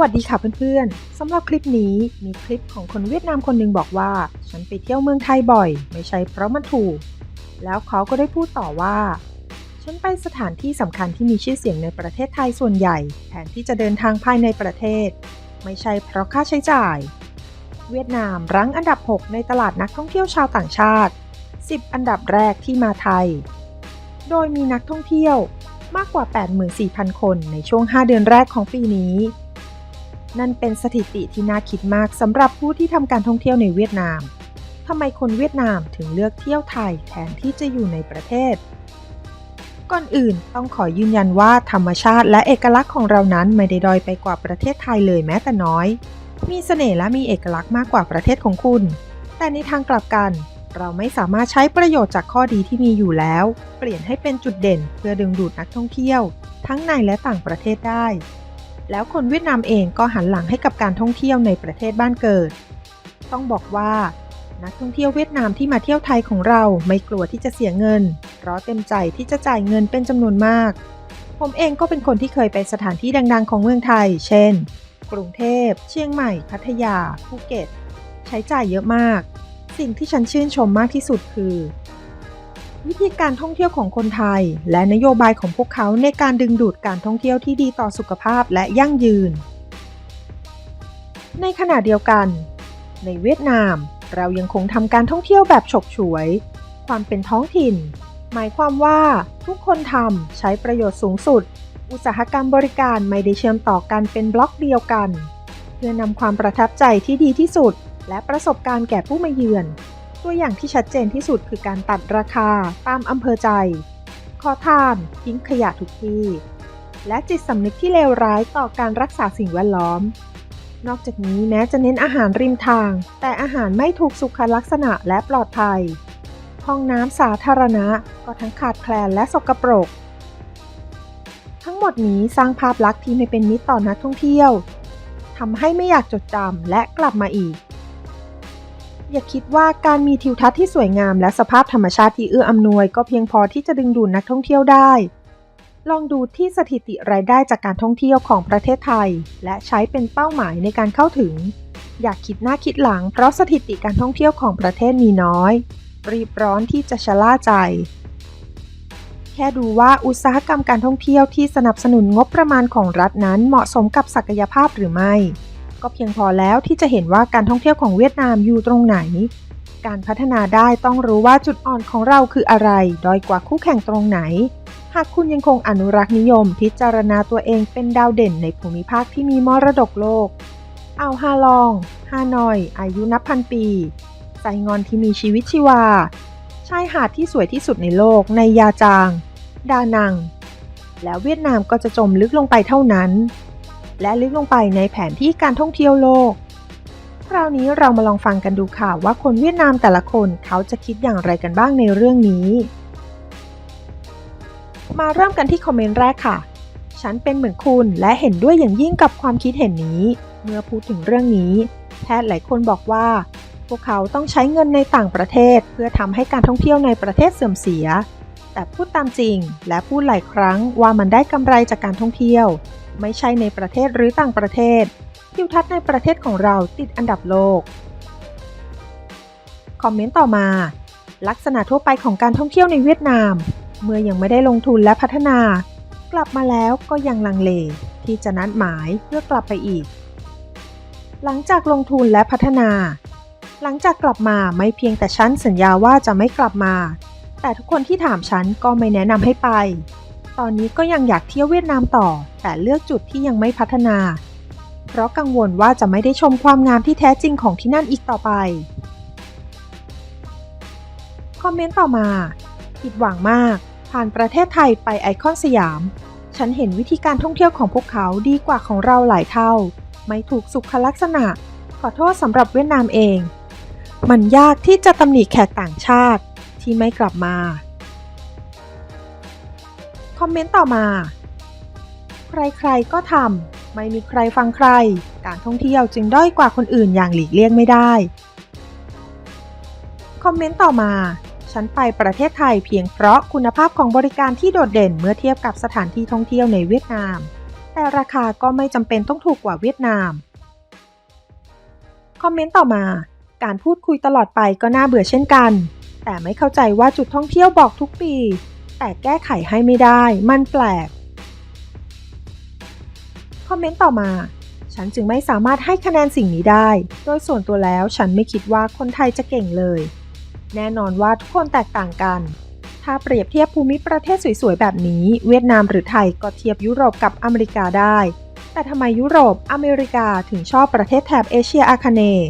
สวัสดีค่ะเพื่อนๆ สำหรับคลิปนี้มีคลิปของคนเวียดนามคนหนึ่งบอกว่า ฉันไปเที่ยวเมืองไทยบ่อย ไม่ใช่เพราะมันถูก แล้วเขาก็ได้พูดต่อว่า ฉันไปสถานที่สำคัญที่มีชื่อเสียงในประเทศไทยส่วนใหญ่ แทนที่จะเดินทางภายในประเทศ ไม่ใช่เพราะค่าใช้จ่าย เวียดนามรั้งอันดับ 6 ในตลาดนักท่องเที่ยวชาวต่างชาติ 10 อันดับแรกที่มาไทย โดยมีนักท่องเที่ยวมากกว่า 84,000 คนในช่วง 5 เดือนแรกของปีนี้ นั่นเป็นสถิติที่น่าคิดมากสำหรับผู้ที่ทำการท่องเที่ยวในเวียดนามทำไมคนเวียดนามถึงเลือกเที่ยวไทยแทนที่จะอยู่ในประเทศ ก่อนอื่นต้องขอยืนยันว่าธรรมชาติและเอกลักษณ์ของเรานั้นไม่ได้ด้อยไปกว่าประเทศไทยเลยแม้แต่น้อย มีเสน่ห์และมีเอกลักษณ์มากกว่าประเทศของคุณ แต่ในทางกลับกัน เราไม่สามารถใช้ประโยชน์จากข้อดีที่มีอยู่แล้ว เปลี่ยนให้เป็นจุดเด่นเพื่อดึงดูดนักท่องเที่ยว ทั้งในและต่างประเทศได้ แล้วคนเวียดนามเองก็หันหลังให้กับการท่องเที่ยวในประเทศบ้านเกิด ต้องบอกว่านักท่องเที่ยวเวียดนามที่มาเที่ยวไทยของเราไม่กลัวที่จะเสียเงิน เพราะเต็มใจที่จะจ่ายเงินเป็นจำนวนมาก ผมเองก็เป็นคนที่เคยไปสถานที่ดังๆ ของเมืองไทย เช่น กรุงเทพ เชียงใหม่ พัทยา ภูเก็ต ใช้จ่ายเยอะมาก สิ่งที่ฉันชื่นชมมากที่สุดคือ วิธีการท่องเที่ยวของคนไทย และนโยบายของพวกเขาในการดึงดูดการท่องเที่ยวที่ดีต่อสุขภาพและยั่งยืน ในขณะเดียวกัน ในเวียดนาม เรายังคงทำการท่องเที่ยวแบบฉกฉวย ความเป็นท้องถิ่น หมายความว่าทุกคนทำใช้ประโยชน์สูงสุด อุตสาหกรรมบริการไม่ได้เชื่อมต่อกันเป็นบล็อกเดียวกัน เพื่อนำความประทับใจที่ดีที่สุด และประสบการณ์แก่ผู้มาเยือน ตัวอย่างที่ชัดเจนที่สุดคือการตัดราคาตามอำเภอใจ ขอทานทิ้งขยะทุกที่ และจิตสำนึกที่เลวร้ายต่อการรักษาสิ่งแวดล้อม นอกจากนี้แม้จะเน้นอาหารริมทาง แต่อาหารไม่ถูกสุขลักษณะและปลอดภัย ห้องน้ำสาธารณะก็ทั้งขาดแคลนและสกปรก ทั้งหมดนี้สร้างภาพลักษณ์ที่ไม่เป็นมิตรต่อนักท่องเที่ยวทำให้ไม่อยากจดจำและกลับมาอีก อย่าคิดว่าการมีทิวทัศน์ที่สวยงามและสภาพธรรมชาติที่เอื้ออำนวยก็เพียงพอที่จะดึงดูดนักท่องเที่ยวได้ ลองดูที่สถิติรายได้จากการท่องเที่ยวของประเทศไทย และใช้เป็นเป้าหมายในการเข้าถึง อยากคิดหน้าคิดหลัง เพราะสถิติการท่องเที่ยวของประเทศมีน้อย รีบร้อนที่จะชะล่าใจ แค่ดูว่าอุตสาหกรรมการท่องเที่ยวที่สนับสนุนงบประมาณของรัฐนั้นเหมาะสมกับศักยภาพหรือไม่ ก็เพียงพอแล้วที่จะเห็นว่าการท่องเที่ยวของเวียดนามอยู่ตรงไหน การพัฒนาได้ต้องรู้ว่าจุดอ่อนของเราคืออะไร ด้อยกว่าคู่แข่งตรงไหน หากคุณยังคงอนุรักษ์นิยม พิจารณาตัวเองเป็นดาวเด่นในภูมิภาคที่มีมรดกโลกเอาฮาลองฮานอย อายุนับพันปีไซงอนที่มีชีวิตชีวา ชายหาดที่สวยที่สุดในโลกในยาจาง ดานัง แล้วเวียดนามก็จะจมลึกลงไปเท่านั้น และลึกลงไปในแผนที่การท่องเที่ยวโลก คราวนี้เรามาลองฟังกันดูค่ะว่าคนเวียดนามแต่ละคนเขาจะคิดอย่างไรกันบ้างในเรื่องนี้ มาเริ่มกันที่คอมเมนต์แรกค่ะ ฉันเป็นเหมือนคุณและเห็นด้วยอย่างยิ่งกับความคิดเห็นนี้ เมื่อพูดถึงเรื่องนี้ แพทย์หลายคนบอกว่า พวกเขาต้องใช้เงินในต่างประเทศ เพื่อทำให้การท่องเที่ยวในประเทศเสื่อมเสียแต่พูดตามจริงและพูดหลายครั้งว่ามันได้กำไรจากการท่องเที่ยว ไม่ใช่ในประเทศหรือต่างประเทศ ทิวทัศน์ในประเทศของเราติดอันดับโลก คอมเมนต์ต่อมา ลักษณะทั่วไปของการท่องเที่ยวในเวียดนาม เมื่อยังไม่ได้ลงทุนและพัฒนา กลับมาแล้วก็ยังลังเล ที่จะนัดหมายเพื่อกลับไปอีก หลังจากลงทุนและพัฒนา หลังจากกลับมาไม่เพียงแต่ฉันสัญญาว่าจะไม่กลับมา แต่ทุกคนที่ถามฉันก็ไม่แนะนำให้ไป ตอนนี้ก็ยังอยากเที่ยวเวียดนามต่อ แต่เลือกจุดที่ยังไม่พัฒนา เพราะกังวลว่าจะไม่ได้ชมความงามที่แท้จริงของที่นั่นอีกต่อไป คอมเมนต์ต่อมา ผิดหวังมาก ผ่านประเทศไทยไปไอคอนสยาม ฉันเห็นวิธีการท่องเที่ยวของพวกเขาดีกว่าของเราหลายเท่า ไม่ถูกสุขลักษณะ ขอโทษสำหรับเวียดนามเอง มันยากที่จะตำหนิแขกต่างชาติที่ไม่กลับมา คอมเมนต์ต่อมา ใครๆก็ทำไม่มีใครฟังใคร การท่องเที่ยวจึงด้อยกว่าคนอื่นอย่างหลีกเลี่ยงไม่ได้ คอมเมนต์ต่อมา ฉันไปประเทศไทยเพียงเพราะคุณภาพของบริการที่โดดเด่นเมื่อเทียบกับสถานที่ท่องเที่ยวในเวียดนาม แต่ราคาก็ไม่จำเป็นต้องถูกกว่าเวียดนาม คอมเมนต์ต่อมา การพูดคุยตลอดไปก็น่าเบื่อเช่นกัน แต่ไม่เข้าใจว่าจุดท่องเที่ยวบอกทุกปี แต่แก้ไขให้ไม่ได้ มันแปลก คอมเมนต์ต่อมา ฉันจึงไม่สามารถให้คะแนนสิ่งนี้ได้ โดยส่วนตัวแล้วฉันไม่คิดว่าคนไทยจะเก่งเลย แน่นอนว่าทุกคนแตกต่างกัน ถ้าเปรียบเทียบภูมิประเทศสวยๆแบบนี้ เวียดนามหรือไทยก็เทียบยุโรปกับอเมริกาได้ แต่ทำไมยุโรป อเมริกาถึงชอบประเทศแถบเอเชียอาคเนย์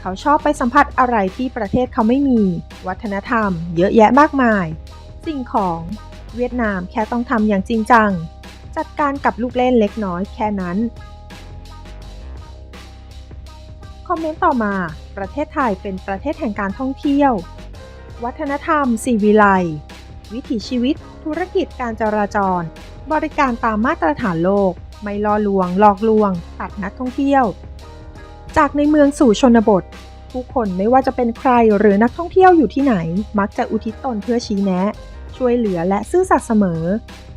เขาชอบไปสัมผัสอะไรที่ประเทศเขาไม่มี วัฒนธรรม เยอะแยะมากมาย สิ่งของ เวียดนามแค่ต้องทำอย่างจริงจัง จัดการกับลูกเล่นเล็กน้อยแค่นั้น คอมเมนต์ต่อมา ประเทศไทยเป็นประเทศแห่งการท่องเที่ยว วัฒนธรรมสีวิไลวิถีชีวิต ธุรกิจการจราจร บริการตามมาตรฐานโลก ไม่ล่อลวง หลอกลวง ตัดนักท่องเที่ยว จากในเมืองสู่ชนบท ผู้คนไม่ว่าจะเป็นใครหรือนักท่องเที่ยวอยู่ที่ไหน มักจะอุทิศตนเพื่อชี้แนะ ช่วยเหลือและซื่อสัตย์เสมอ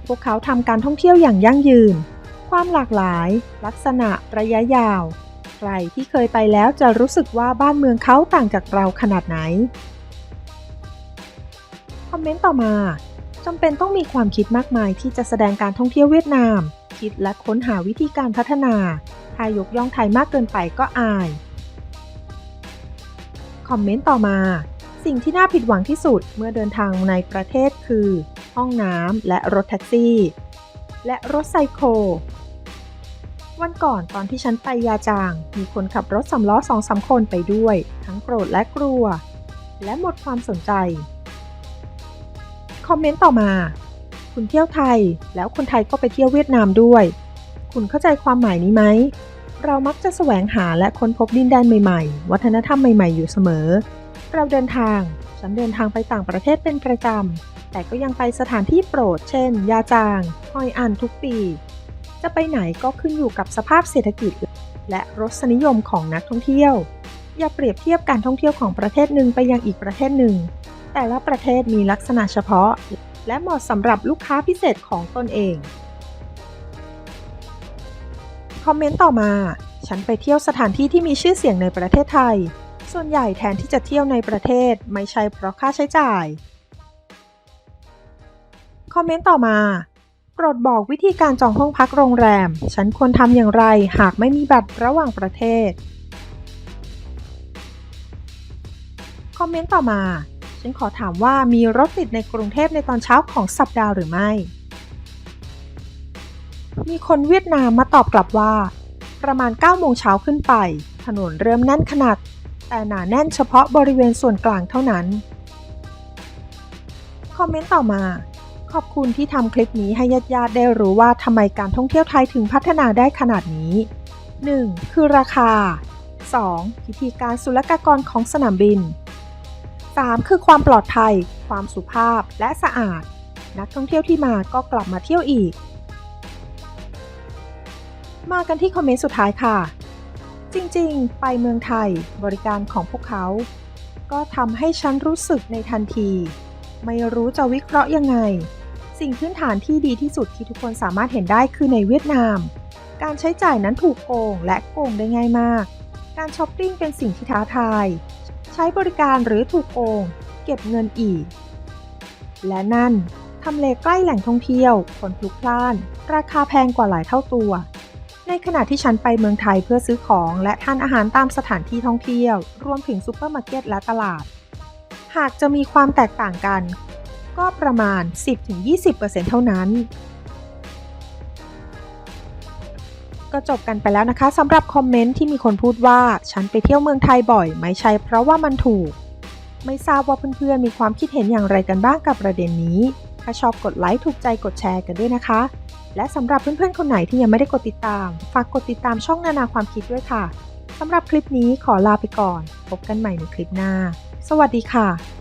พวกเขาทำการท่องเที่ยวอย่างยั่งยืน ความหลากหลาย ลักษณะระยะยาว ใครที่เคยไปแล้วจะรู้สึกว่าบ้านเมืองเขาต่างจากเราขนาดไหน คอมเมนต์ต่อมาจำเป็นต้องมีความคิดมากมายที่จะแสดงการท่องเที่ยวเวียดนาม คิดและค้นหาวิธีการพัฒนา ถ้ายกย่องไทยมากเกินไปก็อาย คอมเมนต์ต่อมา สิ่งที่น่าผิดหวังที่สุดเมื่อเดินทางในประเทศคือ ห้องน้ำและรถแท็กซี่ และรถไซโค วันก่อนตอนที่ฉันไปยาจาง มีคนขับรถสำล้อสองสามคนไปด้วย ทั้งโกรธและกลัว และหมดความสนใจ คอมเมนต์ต่อมา คุณเที่ยวไทย แล้วคนไทยก็ไปเที่ยวเวียดนามด้วย คุณเข้าใจความหมายนี้ไหมเรามักจะแสวงหาและค้นพบดินแดนใหม่ ๆ วัฒนธรรมใหม่ ๆ อยู่เสมอ เราเดินทาง ฉันเดินทางไปต่างประเทศเป็นประจำ แต่ก็ยังไปสถานที่โปรด เช่น ยาจางฮอยอันทุกปี จะไปไหนก็ขึ้นอยู่กับสภาพเศรษฐกิจ และรสนิยมของนักท่องเที่ยว อย่าเปรียบเทียบการท่องเที่ยวของประเทศหนึ่งไปยังอีกประเทศหนึ่ง แต่ละประเทศมีลักษณะเฉพาะ และเหมาะสำหรับลูกค้าพิเศษของตนเอง คอมเมนต์ต่อมา ฉันไปเที่ยวสถานที่ที่มีชื่อเสียงในประเทศไทย ส่วนใหญ่แทนที่จะเที่ยวในประเทศไม่ใช่เพราะค่าใช้จ่าย คอมเมนต์ต่อมา โปรดบอกวิธีการจองห้องพักโรงแรม ฉันควรทำอย่างไรหากไม่มีบัตรระหว่างประเทศ คอมเมนต์ต่อมา ฉันขอถามว่ามีรถติดในกรุงเทพในตอนเช้าของสัปดาห์หรือไม่ มีคนเวียดนามมาตอบกลับว่า ประมาณ9โมงเช้าขึ้นไป ถนนเริ่มแน่นขนาด แต่หนาแน่นเฉพาะบริเวณส่วนกลางเท่านั้น คอมเมนต์ต่อมา ขอบคุณที่ทำคลิปนี้ให้ญาติๆได้รู้ว่าทำไมการท่องเที่ยวไทยถึงพัฒนาได้ขนาดนี้ 1. คือราคา 2. พิธีการศุลกากรของสนามบิน 3. คือความปลอดภัย ความสุภาพและสะอาด นักท่องเที่ยวที่มาก็กลับมาเที่ยวอีก มากันที่คอมเมนต์สุดท้ายค่ะ จริงๆ ไปเมืองไทยบริการของพวกเขา ก็ทำให้ฉันรู้สึกในทันที ไม่รู้จะวิเคราะห์ยังไง สิ่งพื้นฐานที่ดีที่สุดที่ทุกคนสามารถเห็นได้คือในเวียดนาม การใช้จ่ายนั้นถูกโกงและโกงได้ง่ายมาก การช้อปปิ้งเป็นสิ่งที่ท้าทาย ใช้บริการหรือถูกโกง เก็บเงินอีก และนั่นทำเลใกล้แหล่งท่องเที่ยว คนพลุกพล่าน ราคาแพงกว่าหลายเท่าตัว ในขณะที่ฉันไปเมืองไทยเพื่อซื้อของและทานอาหารตามสถานที่ท่องเที่ยว รวมถึงซูเปอร์มาร์เก็ตและตลาด หากจะมีความแตกต่างกัน ก็ประมาณ 10-20%เท่านั้น ก็จบกันไปแล้วนะคะสำหรับคอมเมนต์ที่มีคนพูดว่า ฉันไปเที่ยวเมืองไทยบ่อย ไม่ใช่เพราะว่ามันถูก ไม่ทราบว่าเพื่อนๆมีความคิดเห็นอย่างไรกันบ้างกับประเด็นนี้ ถ้าชอบกดไลค์ถูกใจกดแชร์กันด้วยนะคะ และสำหรับเพื่อนๆคนไหนที่ยังไม่ได้กดติดตาม ฝากกดติดตามช่องนานาความคิดด้วยค่ะสำหรับคลิปนี้ขอลาไปก่อน พบกันใหม่ในคลิปหน้า สวัสดีค่ะ